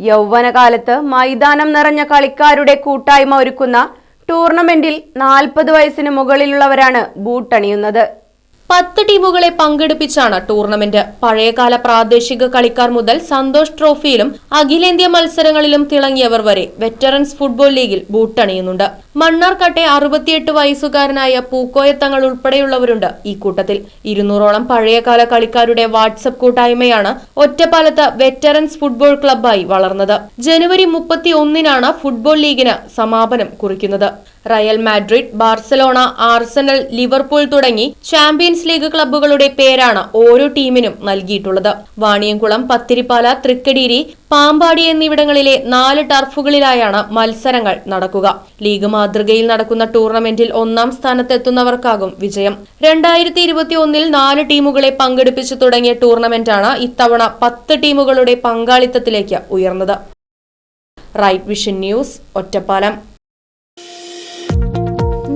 യൗവനകാലത്ത് മൈതാനം നിറഞ്ഞ കളിക്കാരുടെ കൂട്ടായ്മ ഒരുക്കുന്ന ടൂർണമെന്റിൽ നാൽപ്പത് വയസ്സിന് മുകളിലുള്ളവരാണ് ബൂട്ടണിയുന്നത്. പത്ത് ടീമുകളെ പങ്കെടുപ്പിച്ചാണ് ടൂർണമെന്റ്. പഴയകാല പ്രാദേശിക കളിക്കാർ മുതൽ സന്തോഷ് ട്രോഫിയിലും അഖിലേന്ത്യാ മത്സരങ്ങളിലും തിളങ്ങിയവർ വരെ വെറ്ററൻസ് ഫുട്ബോൾ ലീഗിൽ ബൂട്ടണിയുന്നുണ്ട്. മണ്ണാർക്കാട്ടെ അറുപത്തിയെട്ട് വയസ്സുകാരനായ പൂക്കോയത്തങ്ങൾ ഉൾപ്പെടെയുള്ളവരുണ്ട് ഈ കൂട്ടത്തിൽ. ഇരുന്നൂറോളം പഴയകാല കളിക്കാരുടെ വാട്സപ്പ് കൂട്ടായ്മയാണ് ഒറ്റപ്പാലത്ത് വെറ്ററൻസ് ഫുട്ബോൾ ക്ലബ്ബായി വളർന്നത്. ജനുവരി മുപ്പത്തി ഒന്നിനാണ് ഫുട്ബോൾ ലീഗിന് സമാപനം കുറിക്കുന്നത്. Real Madrid Barcelona Arsenal Liverpool തുടങ്ങി ചാമ്പ്യൻസ് ലീഗ് ക്ലബ്ബുകളുടെ പേരാണ് ഓരോ ടീമിനും നൽകിയിട്ടുള്ളത്. വാണിയംകുളം പത്തിരിപ്പാല തൃക്കടീരി പാമ്പാടി എന്നിവിടങ്ങളിലെ നാല് ടർഫുകളിലായാണ് മത്സരങ്ങൾ നടക്കുക. ലീഗ് മാതൃകയിൽ നടക്കുന്ന ടൂർണമെന്റിൽ ഒന്നാം സ്ഥാനത്തെത്തുന്നവർക്കാകും വിജയം. രണ്ടായിരത്തി ഇരുപത്തി ഒന്നിൽ നാല് ടീമുകളെ പങ്കെടുപ്പിച്ചു തുടങ്ങിയ ടൂർണമെന്റാണ് ഇത്തവണ പത്ത് ടീമുകളുടെ പങ്കാളിത്തത്തിലേക്ക് ഉയർന്നത്. Right vision news Ottapalam.